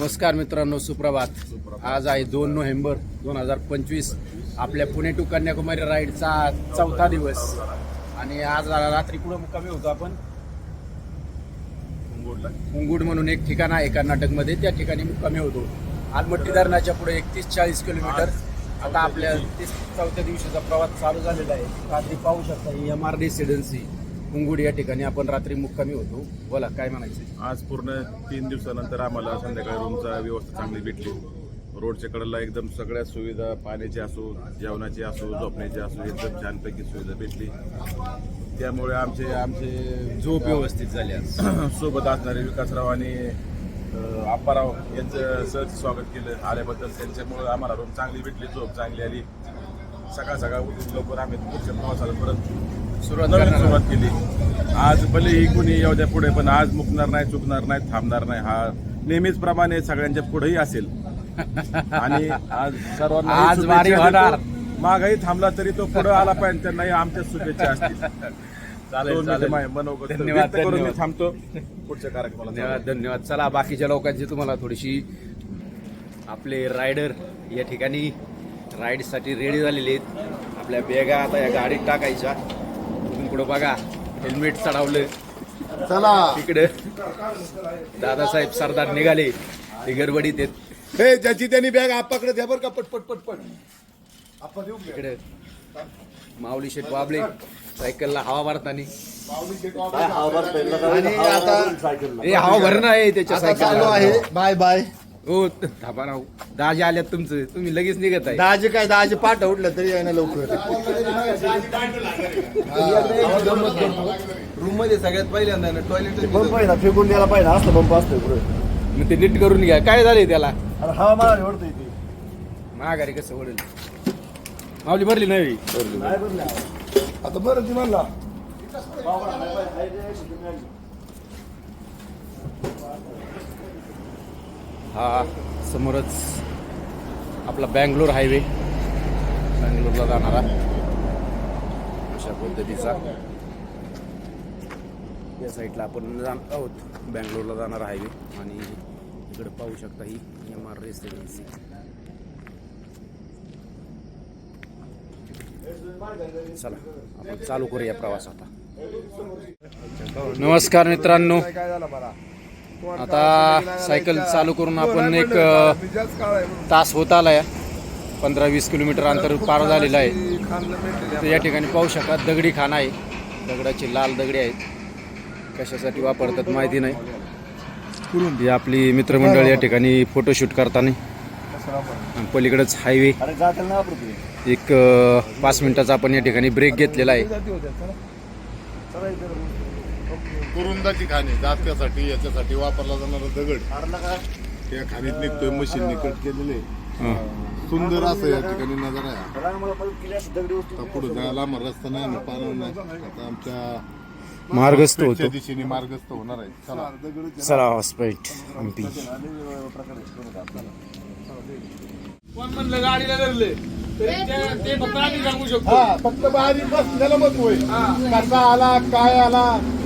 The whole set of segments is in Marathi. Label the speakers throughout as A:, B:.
A: नमस्कार मित्रांनो सुप्रभात. आज आहे दोन नोव्हेंबर दोन हजार पंचवीस. आपल्या पुणे टू कन्याकुमारी राईडचा चौथा दिवस. आणि आज रात्री कुठं मुक्कामी होतो आपण? मुंगूड म्हणून एक ठिकाण आहे कर्नाटकमध्ये. त्या ठिकाणी मुक्कामी होतो. आलमट्टी धरणाच्या पुढे एकतीस चाळीस किलोमीटर. आता आपल्या तीस चौथ्या दिवशीचा प्रवास चालू झालेला आहे. रात्री पाहू शकता ही एम आर रेसिडेन्सी मुंगूड या ठिकाणी आपण रात्री मुक्कामी होतो. बोला काय म्हणायचं?
B: आज पूर्ण तीन दिवसानंतर आम्हाला संध्याकाळी रूमचा व्यवस्था चांगली भेटली. रोडच्या कडेला एकदम सगळ्या सुविधा पाण्याची असो जेवणाची असो झोपण्याची असो एकदम छानपैकी सुविधा भेटली. त्यामुळे आमचे आमचे
A: झोप व्यवस्थित झाली
B: सोबत असणारे विकासराव आणि आप्पाराव यांचं सहज स्वागत केलं आल्याबद्दल. त्यांच्यामुळे आम्हाला रूम चांगली भेटली झोप चांगली आली. सकाळ सकाळ उठून लवकर आम्ही पुढच्या प्रवासाला परत नवीन सुरुवात केली. आज भले ही कुणी येऊ द्या पुढे पण आज मुकणार नाही चुकणार नाही थांबणार नाही. हा नेहमीच प्रमाणे सगळ्यांच्या पुढेही असेल. आणि आज सर्वांना
A: आज
B: शुभेच्छा देतो. मागही थांबला तरी तो पुढे आला पाहिजे त्यांनाही आमच्या शुभेच्छा असतील.
A: चालेल,
B: दोन
A: चालेल.
B: मिनिटं माझ्या मनोगत
A: धन्यवाद,
B: व्यक्त करून मी
A: धन्यवाद.
B: थांबतो. पुढच्या कार्यक्रमाला
A: धन्यवाद धन्यवाद. चला बाकीच्या लोकांची तुम्हाला थोडीशी आपले रायडर या ठिकाणी राईडसाठी रेडी झालेले आहेत. आपल्या बॅगा आता या गाडीत टाकायच्या. पुढं बघा. हेल्मेट चढवलं.
C: चला.
A: तिकडे दादासाहेब सरदार निघाले. ते गडबडीत आहेत.
C: हे ज्याची त्यांनी बॅग आपाकडे द्या बरं का. पट पट पट पट. आपा देऊ का?
A: तिकडे माऊली शेट वाबले. सायकलला हवा मारतानी.
C: आणि आता
A: ए हवा भरणं आहे त्याच्या सायकल
C: आहे. Bye bye.
A: हो थांबा राहू दाजी आल्यात तुमचं. तुम्ही लगेच निघत आहे.
C: दहाचे काय दहाचे पाठ उठलं तरी आहे ना लवकर.
D: रूममध्ये सगळ्यात पहिल्यांदा ना टॉयलेट
C: पंप आहे ना फेकून द्यायला पाहिजे असलं पंप असतोय पुढे.
A: मग ते नीट करून घ्या. काय झालंय त्याला?
C: अरे हवा मला ओढतोय ते.
A: महागारी कसं ओढेल? माऊली भरली नाही
C: आता बरं ती म्हणला.
A: हा समोरच आपला बँगलोर हायवे. बँगलोरला जाणारा. अशा पद्धतीचा. या साईडला आपण जाणार आहोत. बँगलोरला जाणारा हायवे. आणि इकडे पाहू शकता ही एम आर रेसिडेन्सी चला आपण चालू करूया प्रवास आता. नमस्कार मित्रांनो.
C: काय झालं
A: आता सायकल चालू करून आपण एक तास होत आलाय. पंधरा वीस किलोमीटर अंतर पार झालेलं आहे. तर या ठिकाणी पाहू शका दगडी खाना आहे. दगडाची लाल दगडी आहेत. कशासाठी वापरतात माहिती नाही. ही आपली मित्रमंडळ या ठिकाणी फोटोशूट करताना. आणि पलीकडंच हायवे एक पाच मिनिटाचा आपण या ठिकाणी ब्रेक घेतलेला आहे.
E: कुरुंदाची खाणी जात्यासाठी याच्यासाठी वापरला जाणारा दगड. त्या खाणीत निघतोय मशीनने कट केलेले. सुंदर असं या ठिकाणी नजर आहे. पुढे जायला मग रस्ता नाही ना पाणी नाही. आता आमच्या
A: मार्गस्थ होतो.
E: दिशेने मार्गस्थ होणार आहे. चला.
A: चला हॉस्पिट हम्पी
C: हा फक्त बाहेर बसलेला मत होय. कसा आला काय आला? तो.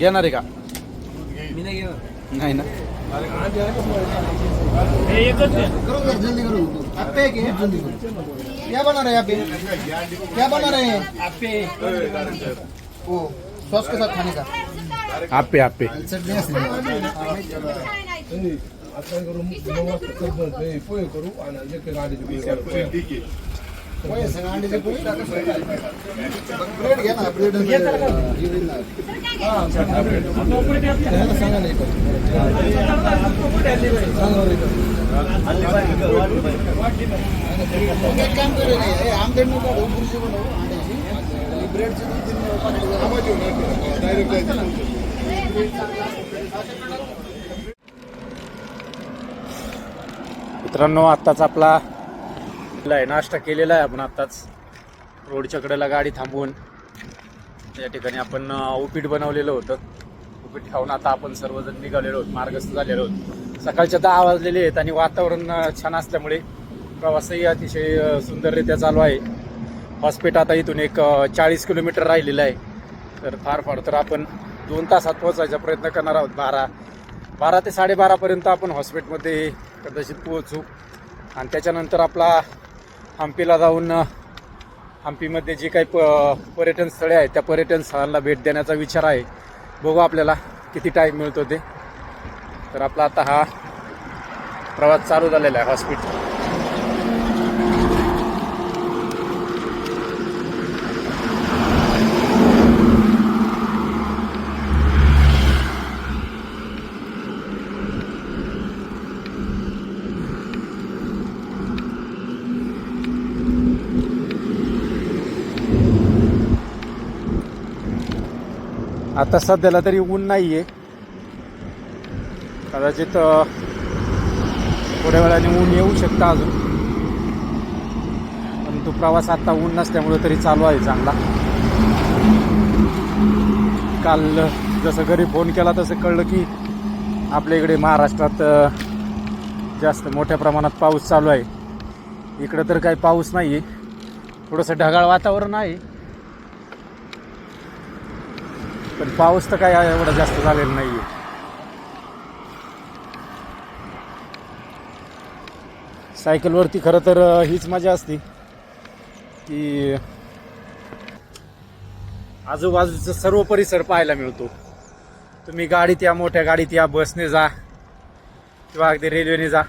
A: घेणार आहे का?
D: मी नाही घेणार.
A: नाही ना?
C: करो जल्दी करो आपे के? जल्दी करो क्या बना रहे हैं. आप क्या बना रहे हैं
D: आपे
C: वो सॉस के साथ खाने का
A: आप्पे आप्पे
C: चटनी ब्रेड घ्या ना ब्रेड सांगा नाही एक काम करू बनवू ब्रेडची
A: मित्रांनो आत्ताच आपला आहे नाश्ता केलेला आहे आपण आत्ताच. रोडच्या कडेला गाडी थांबवून. या ठिकाणी आपण अं, उपीट बनवलेलं होतं. उपीट खाऊन आता आपण सर्वजण निघालेलो आहोत मार्गस्थ झालेलो आहोत. सकाळच्या दहा वाजलेले आहेत आणि वातावरण छान असल्यामुळे प्रवासही अतिशय सुंदररित्या चालू आहे. हॉस्पिटल आता इथून एक चाळीस किलोमीटर राहिलेलं आहे. तर फार फार तर आपण दोन तासात पोहोचायचा प्रयत्न करणार आहोत बारा. बारा ते साडेबारापर्यंत आपण हॉस्पिटलमध्ये कदाचित पोहोचू. आणि त्याच्यानंतर आपला हम्पीला जाऊन हंपीमध्ये हम्पीमध्ये जे काही प पर्यटन स्थळे आहेत त्या पर्यटन स्थळांना भेट देण्याचा विचार आहे. बघू आपल्याला किती टाईम मिळतो ते. तर आपला आता हा प्रवास चालू झालेला आहे हॉस्पिटल आता सध्याला तरी ऊन नाही आहे कदाचित थोड्या वेळाने ऊन येऊ शकतं अजून. पण तो प्रवास आता ऊन नसल्यामुळे तरी चालू आहे चांगला. काल जसं घरी फोन केला तसं कळलं की आपल्या इकडे महाराष्ट्रात जास्त मोठ्या प्रमाणात पाऊस चालू आहे. इकडं तर काही पाऊस नाही आहे थोडंसं ढगाळ वातावरण आहे. पण पाऊस तर काय एवढा जास्त झालेला नाही आहे सायकलवरती खरं तर हीच मजा असते. की आजूबाजूचा सर्व परिसर पाहायला मिळतो. तुम्ही गाडीत या मोठ्या गाडीत या बसने जा किंवा अगदी रेल्वेने जा.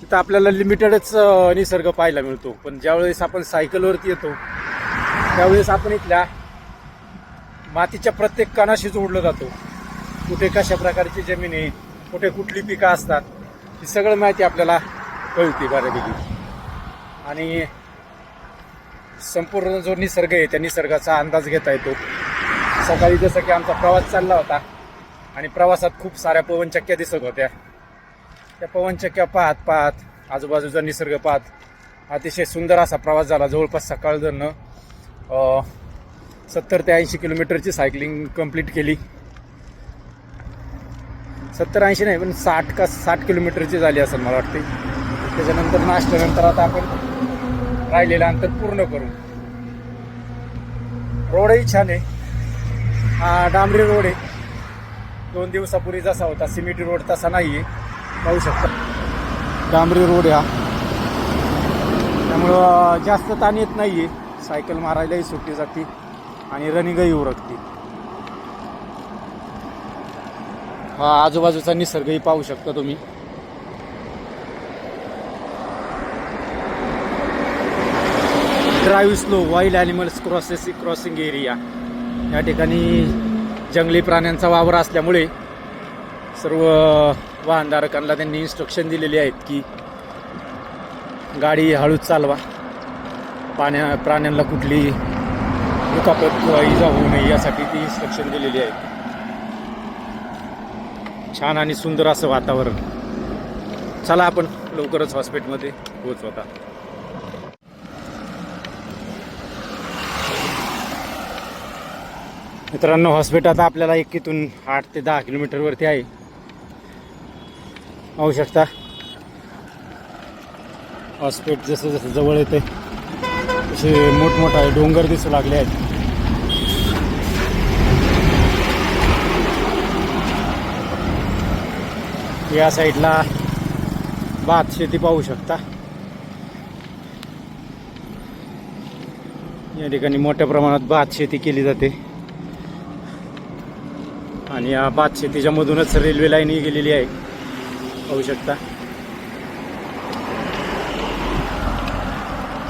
A: तिथं आपल्याला लिमिटेडच निसर्ग पाहायला मिळतो. पण ज्यावेळेस आपण सायकलवरती येतो त्यावेळेस आपण इथल्या मातीच्या प्रत्येक कणाशी जोडलं जातो. कुठे कशा प्रकारची जमीन आहे कुठे कुठली पिकं असतात ही सगळं माहिती आपल्याला कळते बऱ्यापैकी. आणि संपूर्ण जो निसर्ग आहे त्या निसर्गाचा अंदाज घेता येतो. सकाळी जसं की आमचा प्रवास चालला होता आणि प्रवासात खूप साऱ्या पवनचक्क्या दिसत होत्या. त्या पवनचक्क्या पाहत पाहत आजूबाजूचा निसर्ग पाहत अतिशय सुंदर असा प्रवास झाला. जवळपास सकाळ जणं सत्तर ते ऐंशी किलोमीटरची सायकलिंग कंप्लीट केली. सत्तर ऐंशी नाही पण साठ का साठ किलोमीटरची झाली असेल मला वाटते. त्याच्यानंतर नाश्त्यानंतर आता आपण राहिलेलं अंतर पूर्ण करू. रोडही छान आहे. हा डांबरी रोड आहे. दोन दिवसापूर्वी जसा होता सिमेंटी रोड तसा नाही आहे पाहू शकता. डांबरी रोड हा. त्यामुळं जास्त ताण येत नाही आहे सायकल मारायलाही सुट्टी जाते. आणि रनिंगही उरकते. हा आजूबाजूचा निसर्गही पाहू शकता तुम्ही. Drive slow wild animals crosses crossing area या ठिकाणी जंगली प्राण्यांचा वावर असल्यामुळे सर्व वाहनधारकांना त्यांनी इन्स्ट्रक्शन दिलेली आहेत की गाडी हळूच चालवा. पाण्या प्राण्यांना कुठली दुखापत किंवा इजा होऊ नये यासाठी ती इन्स्ट्रक्शन दिलेली आहे. छान आणि सुंदर असं वातावरण. चला आपण लवकरच हॉस्पिटलमध्ये पोहोचू आता. मित्रांनो हॉस्पिटल आता आपल्याला एक इथून आठ ते दहा किलोमीटरवरती आहे. पाहू शकता. हॉस्पिटल जसं जसं जवळ येते असे मोठमोठा डोंगर दिसू लागले आहेत. या साईडला भात शेती पाहू शकता. या ठिकाणी मोठ्या प्रमाणात भात शेती केली जाते. आणि या भात शेतीच्या मधूनच रेल्वे लाईनही गेलेली आहे. पाहू शकता.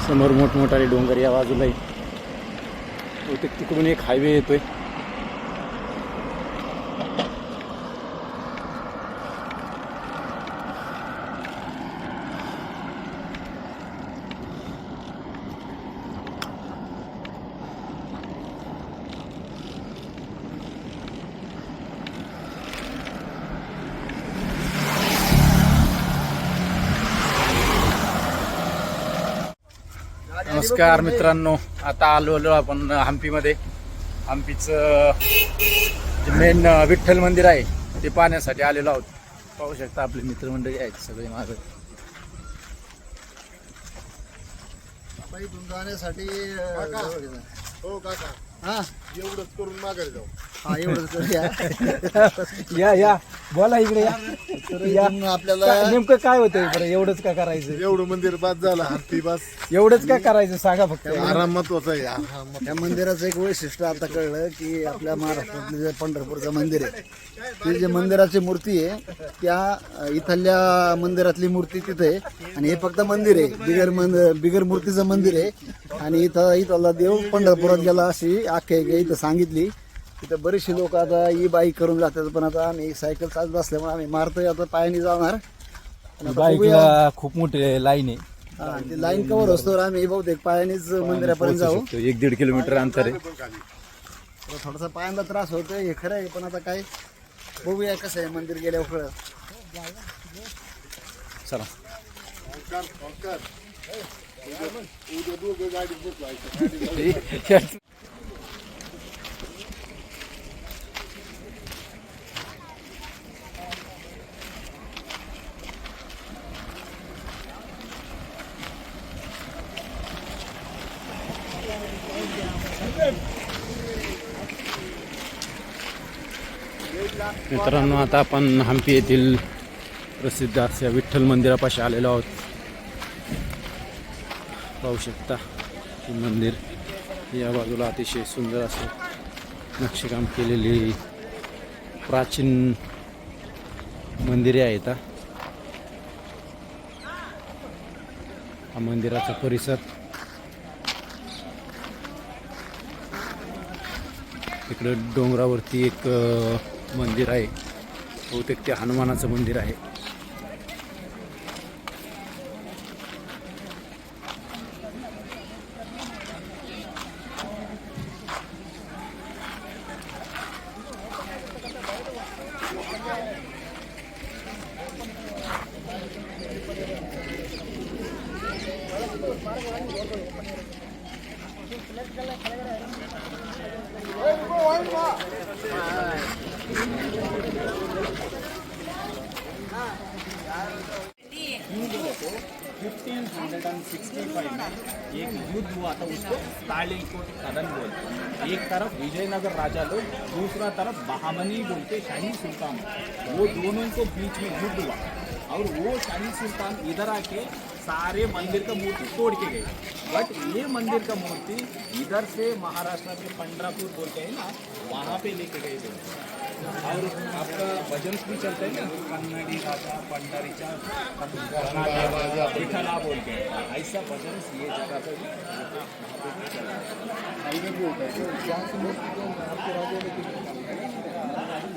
A: समोर मोठमोठाले डोंगर या बाजूलाही. बहुतेक तिकडून एक हायवे येतोय. नमस्कार मित्रांनो आता आलो आपण हम्पीमध्ये. हम्पीचं जे मेन विठ्ठल मंदिर आहे ते पाहण्यासाठी आलेलो आहोत. पाहू शकता आपले मित्रमंडळी आहेत सगळे माझं
C: इथून जाण्यासाठी.
E: हो काका.
C: हा?
E: एवढंच करून माघारी जाऊ.
C: हा एवढंच करूया
F: या. या बोला इकडे या.
C: तर आपल्याला
F: काय- नेमकं काय होतंय बरं? एवढंच का करायचं?
E: एवढं मंदिर बाद झालं हत्ती बस.
F: एवढंच का करायचं? सांगा फक्त.
E: आराम महत्त्वाचा आहे आराम
C: या मंदिराचं एक वैशिष्ट्य आता कळलं की आपल्या महाराष्ट्रातलं जे पंढरपूरचं मंदिर आहे ते जे मंदिराची मूर्ती आहे त्या अं, इथल्या मंदिरातली मूर्ती तिथे आहे. आणि हे फक्त मंदिर आहे बिगर मंद बिगर मूर्तीचं मंदिर आहे. आणि इथं इथला देव पंढरपुरात गेला अशी आख्यायिका इथं सांगितली तिथं बरेचसे लोक आता ई बाईक करून जातात पण आता आम्ही सायकल चालत असल्यामुळे आम्ही मारतोय आता पायाने जाणार. आणि आता बघूया.
F: बाईकला खूप मोठी लाईन आहे.
C: हा, ते लाईन कवर असतो आम्ही बहुतेक पायानेच मंदिरापर्यंत जाऊ.
A: शकतो एक दीड किलोमीटर अंतर आहे.
C: तर थोडासा पायांना त्रास होतोय हे खरं आहे पण आता काय बघूया कसं आहे मंदिर गेल्यावर कळत
A: चला. मित्रांनो आता आपण हम्पी येथील प्रसिद्ध अशा विठ्ठल मंदिरापाशी आलेलो आहोत. पाहू शकता हे मंदिर. या बाजूला अतिशय सुंदर असं नक्षीकाम केलेली प्राचीन मंदिरे आहेत हा. मंदिराचा परिसर. इकडे डोंगरावरती एक मंदिर आहे. बहुतेक ते हनुमानाचं मंदिर आहे.
G: Fifteen hundred and sixty five में एक युद्ध हुआ था उसको तालीकोट कदन बोलते एक तरफ़ विजयनगर राजा लोग, दूसरा तरफ़ बहामनी बोलते शाही सुल्तान वो दोनों को बीच में युद्ध हुआ और वो शाही सुल्तान इधर आके सारे मंदिर का मूर्ति तोड़ के गए। बट ये मंदिर का मूर्ति इधर से महाराष्ट्र के पंडरापुर बोलते हैं ना, वहाँ पे लेके गए थे और आपका भजन भी चलते हैं ना? कन्नड़ी राजा पंडारीचा विठला बोलते हैं। ऐसा भजन ये जगह पे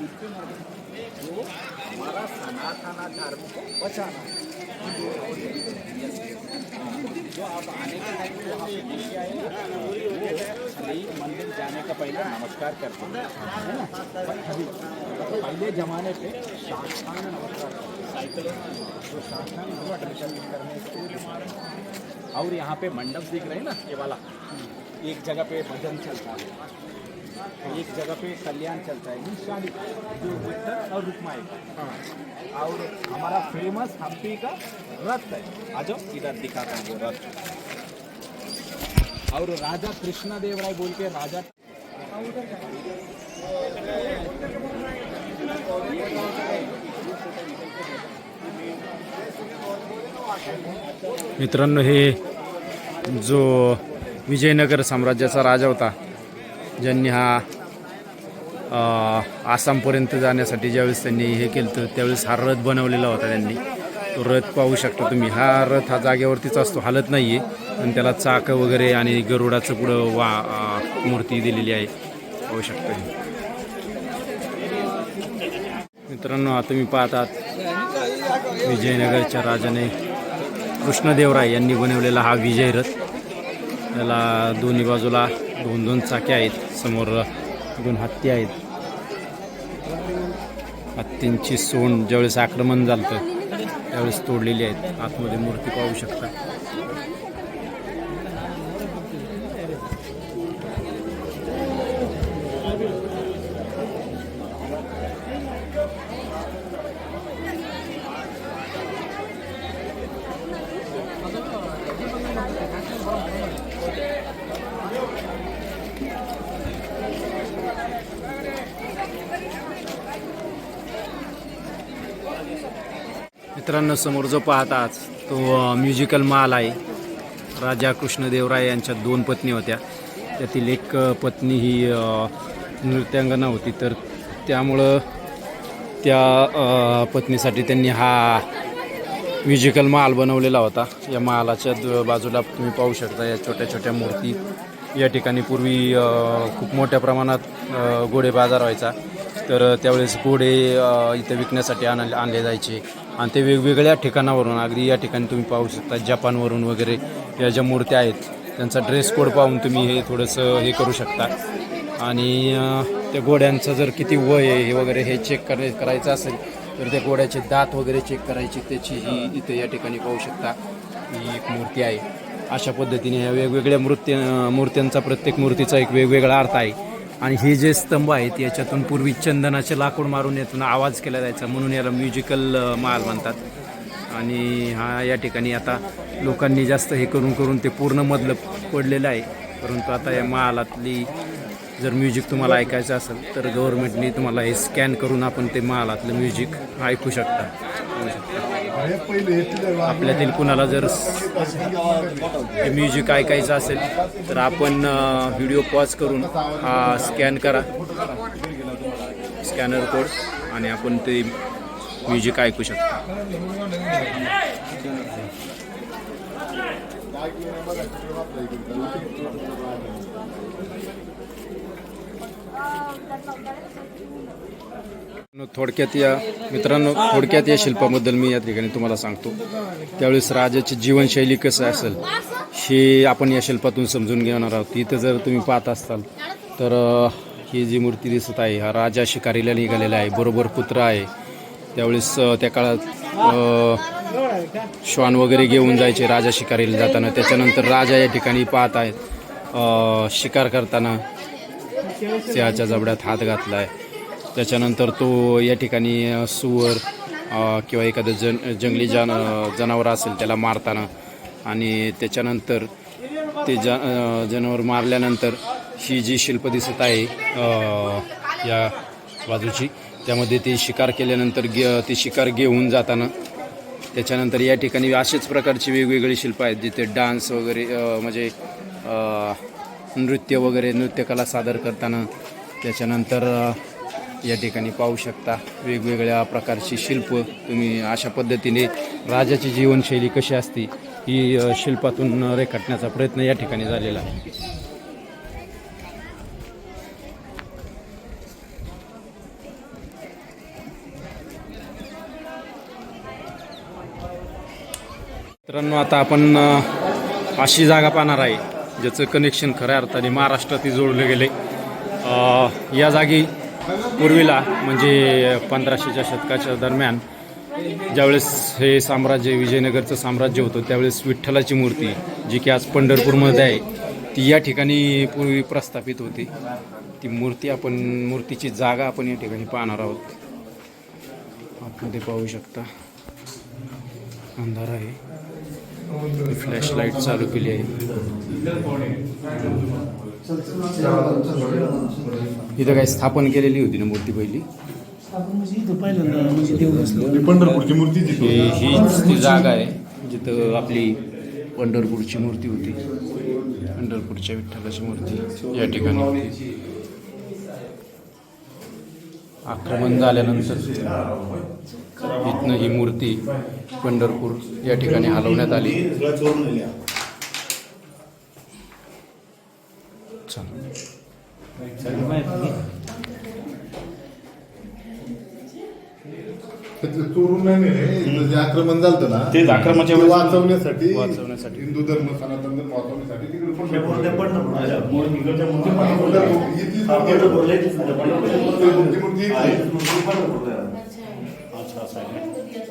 G: जो हमारा सनातन धर्म को बचाना जो आप आने के टाइम पे वहाँ पे देख के आए वो खाली मंदिर जाने का पहले नमस्कार करते हैं। है ना? पहले जमाने पे शास्त्रांग नमस्कार साइकिल जो शास्त्रांग हुआ दर्शन करने के लिए और यहाँ पे मंडप दिख रहे हैं ना ये वाला। एक जगह पे भजन चलता है। एक जगह पे कल्याण चलता है। शादी जो विठल और रुक्माई का। और हमारा फ़ेमस हम्पी का रथ है। आ जाओ इधर दिखाता हूँ वो रथ। और राजा कृष्णा देव राय बोल के राजा
A: मित्रांनो हे जो विजयनगर साम्राज्याचा राजा होता ज्यांनी हा आसामपर्यंत जाण्यासाठी ज्यावेळेस त्यांनी हे केलं तर त्यावेळेस हा रथ बनवलेला होता त्यांनी. तो रथ पाहू शकता तुम्ही. हा रथ हा जागेवरतीच असतो हालत नाही आहे आणि त्याला चाकं वगैरे आणि गरुडाचं पुढं वा मूर्ती दिलेली आहे. पाहू शकता मित्रांनो आता मी पाहतात विजयनगरच्या राजाने कृष्णदेवराय यांनी बनवलेला हा विजय रथ. त्याला दोन्ही बाजूला दोन दोन चाके आहेत. समोर दोन हत्ती आहेत. हत्तींची सोंड ज्यावेळेस आक्रमण झालं त्यावेळेस तोडलेली आहेत. आतमध्ये मूर्ती पाहू शकता. मित्रांनो समोर जो पाहताच तो म्युझिकल माल आहे. राजा कृष्णदेवराय यांच्या दोन पत्नी होत्या. त्यातील एक पत्नी ही नृत्यांगना होती. तर त्यामुळं त्या पत्नीसाठी त्यांनी हा म्युझिकल माल बनवलेला होता. या मालाच्या बाजूला तुम्ही पाहू शकता या छोट्या छोट्या मूर्ती या ठिकाणी पूर्वी खूप मोठ्या प्रमाणात घोडे बाजार व्हायचा. तर त्यावेळेस घोडे इथं विकण्यासाठी आण आणले जायचे. आणि ते वेगवेगळ्या ठिकाणावरून अगदी या ठिकाणी तुम्ही पाहू शकता जपानवरून वगैरे या ज्या मूर्त्या आहेत त्यांचा ड्रेस कोड पाहून तुम्ही हे थोडंसं हे करू शकता. आणि त्या घोड्यांचं जर किती वय आहे हे वगैरे हे चेक कर करायचं असेल तर त्या घोड्याचे दात वगैरे चेक करायची त्याची ही इथं या ठिकाणी पाहू शकता ही एक मूर्ती आहे. अशा पद्धतीने ह्या वेगवेगळ्या मूर्त्या मूर्त्यांचा प्रत्येक मूर्तीचा एक वेगवेगळा अर्थ आहे. आणि हे जे स्तंभ आहेत याच्यातून पूर्वी चंदनाचे लाकूड मारून यातून आवाज केला जायचा. म्हणून याला म्युझिकल माल म्हणतात. आणि हा या ठिकाणी आता लोकांनी जास्त हे करून करून ते पूर्ण मधलं पडलेलं आहे. परंतु आता या महालातली जर म्युझिक तुम्हाला ऐकायचं असेल तर गव्हर्नमेंटने तुम्हाला हे स्कॅन करून आपण ते महालातलं म्युझिक ऐकू शकता. आपल्यातील कुणाला जर म्युझिक ऐकायचं असेल तर आपण व्हिडिओ पॉज करून हा स्कॅन करा. स्कॅनर कोड आणि आपण ते म्युझिक ऐकू शकता. थोडक्यात या मित्रांनो थोडक्यात या शिल्पाबद्दल मी या ठिकाणी तुम्हाला सांगतो. त्यावेळेस राजाची जीवनशैली कसं असेल हे आपण या शिल्पातून समजून घेणार आहोत. इथं जर तुम्ही पाहत असाल तर ही जी मूर्ती दिसत आहे हा राजा शिकारीला निघालेला आहे बरोबर पुत्र आहे. त्यावेळेस त्या काळात श्वान वगैरे घेऊन जायचे राजा शिकारीला जाताना. त्याच्यानंतर राजा या ठिकाणी पाहत आहेत शिकार करताना. सिंहाच्या जबड्यात हात घातला आहे त्याच्यानंतर तो या ठिकाणी सुवर किंवा एखादं जन जंगली जान जनावर असेल त्याला मारताना आणि त्याच्यानंतर ते ज जनावर मारल्यानंतर ही जी शिल्प दिसत आहे या बाजूची त्यामध्ये ते शिकार केल्यानंतर गे ते शिकार घेऊन जाताना त्याच्यानंतर या ठिकाणी असेच प्रकारची वेगवेगळी शिल्प आहेत जिथे डान्स वगैरे म्हणजे नृत्य वगैरे नृत्यकला सादर करताना त्याच्यानंतर या ठिकाणी पाहू शकता वेगवेगळ्या प्रकारची शिल्प. तुम्ही अशा पद्धतीने राजाची जीवनशैली कशी असते ही शिल्पातून रेखाटण्याचा प्रयत्न या ठिकाणी झालेला आहे. मित्रांनो आता आपण अशी जागा पाहणार आहे. ज्याचं कनेक्शन खऱ्या अर्थाने महाराष्ट्रातही जोडलं गेले या जागी पूर्वीला म्हणजे पंधराशेच्या शतकाच्या दरम्यान ज्यावेळेस हे साम्राज्य विजयनगरचं साम्राज्य होतं त्यावेळेस विठ्ठलाची मूर्ती जी की आज पंढरपूरमध्ये आहे ती या ठिकाणी पूर्वी प्रस्थापित होती. ती मूर्ती आपण मूर्तीची जागा आपण या ठिकाणी पाहणार आहोत. आतमध्ये पाहू शकता. अंधार आहे. फ्लॅश लाइट चालू केली आहे. इथं काही स्थापन केलेली होती ना मूर्ती पहिली?
E: पंढरपूरची मूर्ती
A: ही हीच ती जागा आहे जिथं आपली पंढरपूरची मूर्ती होती. पंढरपूरच्या विठ्ठलाची मूर्ती या ठिकाणी होती. आक्रमण झाल्यानंतर इथनं ही मूर्ती पंढरपूर या ठिकाणी हलवण्यात आली.
E: आक्रमण झालं ना
B: तेच आक्रमणाच्या
E: ते
B: वेळेस-
E: वाचवण्यासाठी
A: वाचवण्यासाठी.
E: हिंदू धर्म सनातन धर्म वाचवण्यासाठी तिकडे पंढरपूर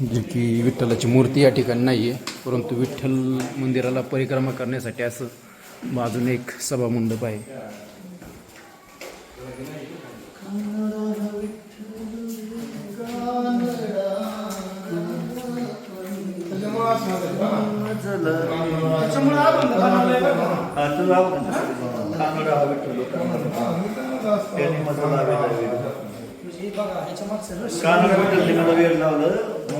A: जे की विठ्ठलाची मूर्ती या ठिकाणी नाही आहे परंतु विठ्ठल मंदिराला परिक्रमा करण्यासाठी असं बाजून एक सभामंडप आहे.
H: कानाला विठ्ठल वेळ लावलं.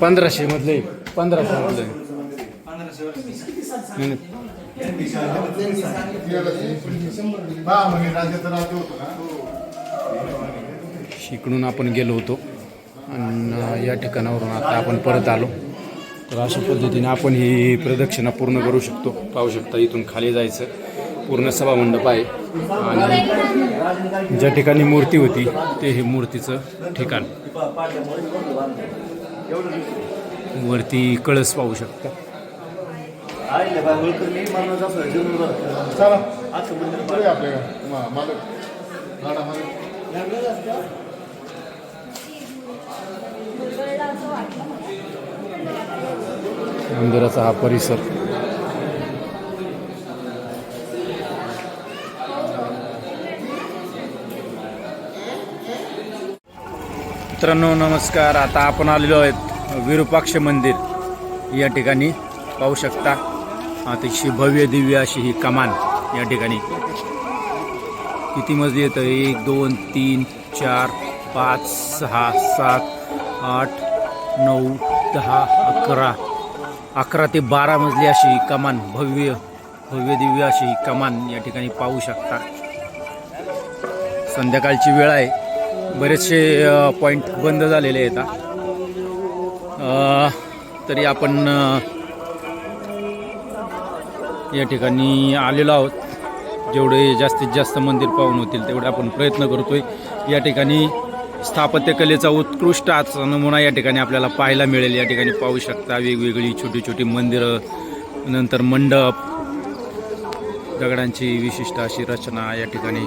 A: पंधराशे मधले पंधराशे मधले. शिकडून आपण गेलो होतो आणि या ठिकाणावरून आता आपण परत आलो. तर अशा पद्धतीने आपण ही प्रदक्षिणा पूर्ण करू शकतो. पाहू शकता इथून खाली जायचं. पूर्ण सभामंडप आहे. आणि ज्या ठिकाणी मूर्ती होती ते हे मूर्तीचं ठिकाण. वरती कळस पाहू शकता.
H: आहे बा होळकर मी मानव असं जरूर
E: चला
H: आता मंदिर
E: पुढे आपल्या मा- मालक गाडा मालक
A: मंदिराचा हा परिसर मित्रांनो नमस्कार. आता आपण आलेलो आहेत विरूपाक्ष मंदिर. या ठिकाणी पाहू शकता अतिशय भव्य दिव्य अशी ही कमान या ठिकाणी. किती मजली येतं एक दोन तीन चार पाच सहा सात आठ नऊ दहा अकरा. अकरा ते बारा मजली अशी ही कमान भव्य भव्य दिव्य अशी ही कमान या ठिकाणी पाहू शकता. संध्याकाळची वेळ आहे. बरेचसे पॉईंट बंद झालेले आहेत तरी आपण या ठिकाणी आलेलो आहोत. जेवढे जास्तीत जास्त मंदिर पाहून होतील तेवढे आपण प्रयत्न करतोय. या ठिकाणी स्थापत्यकलेचा उत्कृष्ट असा नमुना या ठिकाणी आपल्याला पाहायला मिळेल. या ठिकाणी पाहू शकता वेगवेगळी छोटी छोटी मंदिरं नंतर मंडप दगडांची विशिष्ट अशी रचना या ठिकाणी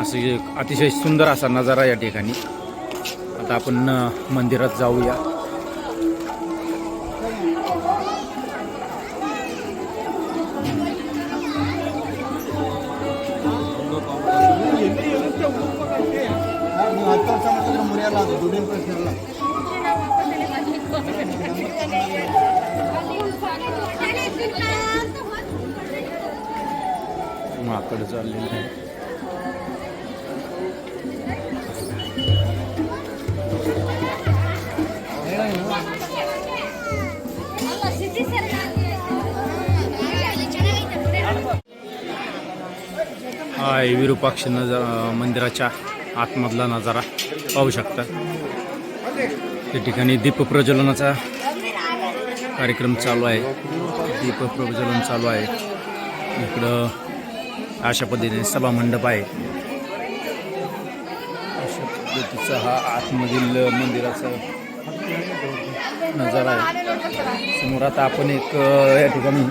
A: असे एक अतिशय सुंदर असा नजारा या ठिकाणी. आता आपण मंदिरात जाऊया. माकड चाललेलं आहे. हा आहे विरूपाक्ष नजर मंदिराच्या आतमधला नजारा पाहू शकता. त्या ठिकाणी दीपप्रज्वलनाचा कार्यक्रम चालू आहे. दीपप्रज्वलन चालू आहे. इकडं अशा पद्धतीने सभामंडप आहे. अशा पद्धतीचा हा आतमधील मंदिराचा नजारा आहे. समोर आता आपण एक या ठिकाणी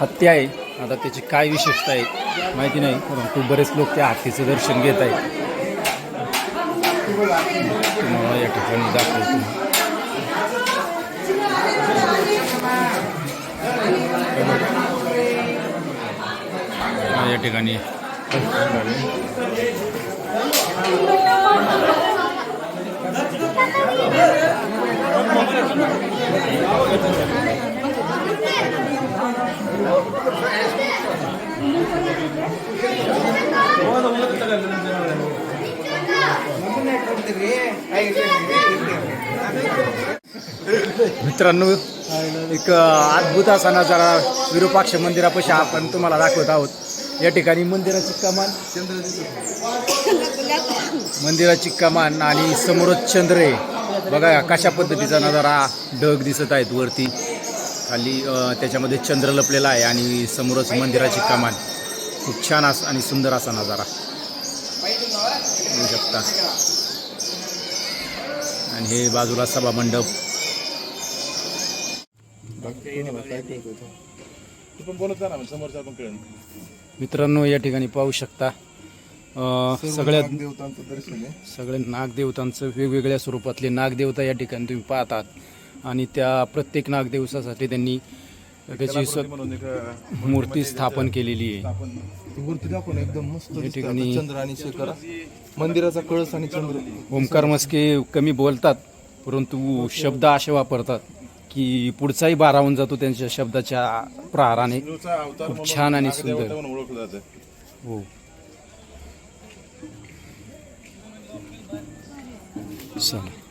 A: हत्या आहे. आता त्याची काय विशेषता आहे माहिती नाही परंतु बरेच लोक त्या हत्तीचं दर्शन घेत आहेत. तुम्हाला या ठिकाणी दाखवतो. या ठिकाणी मित्रांनो एक अद्भुत असा नजारा विरूपाक्ष मंदिरापाशी आपण तुम्हाला दाखवत आहोत. या ठिकाणी मंदिराची कमान मंदिराची कमान आणि समोरच चंद्र आहे. बघा कशा पद्धतीचा नजारा ढग दिसत आहेत वरती. खाली त्याच्यामध्ये चंद्र लपलेला आहे आणि समोरच मंदिराची कमान खूप छान असा आणि सुंदर असा नजारा. शकता. आणि हे बाजूला सभा मंडप
B: तू पण बोलत जा ना समोरचा पण कळेल.
A: मित्रांनो या ठिकाणी पाहू शकता सगळ्या
D: देवतांचं दर्शन आहे.
A: सगळे नागदेवतांचं वेगवेगळ्या स्वरूपातले नागदेवता या ठिकाणी तुम्ही पाहतात. आणि त्या प्रत्येक नागदेवतासाठी त्यांनी त्याची स- मूर्ती स्थापन केलेली आहे.
D: ती मूर्ती दाखवून एकदम मस्त
A: या
D: दिसतंय.
A: ठिकाणी-
D: चंद्र आणि शेखर. मंदिराचा कळस आणि चंद्र.
A: ओंकार मस्के कमी बोलतात परंतु शब्द असे वापरतात की पुढचाही बारावून जातो त्यांच्या शब्दाच्या प्रहाराने. खूप छान आणि सुंदर.
B: म्हणून ओळखलं जातं.
A: हो. चला.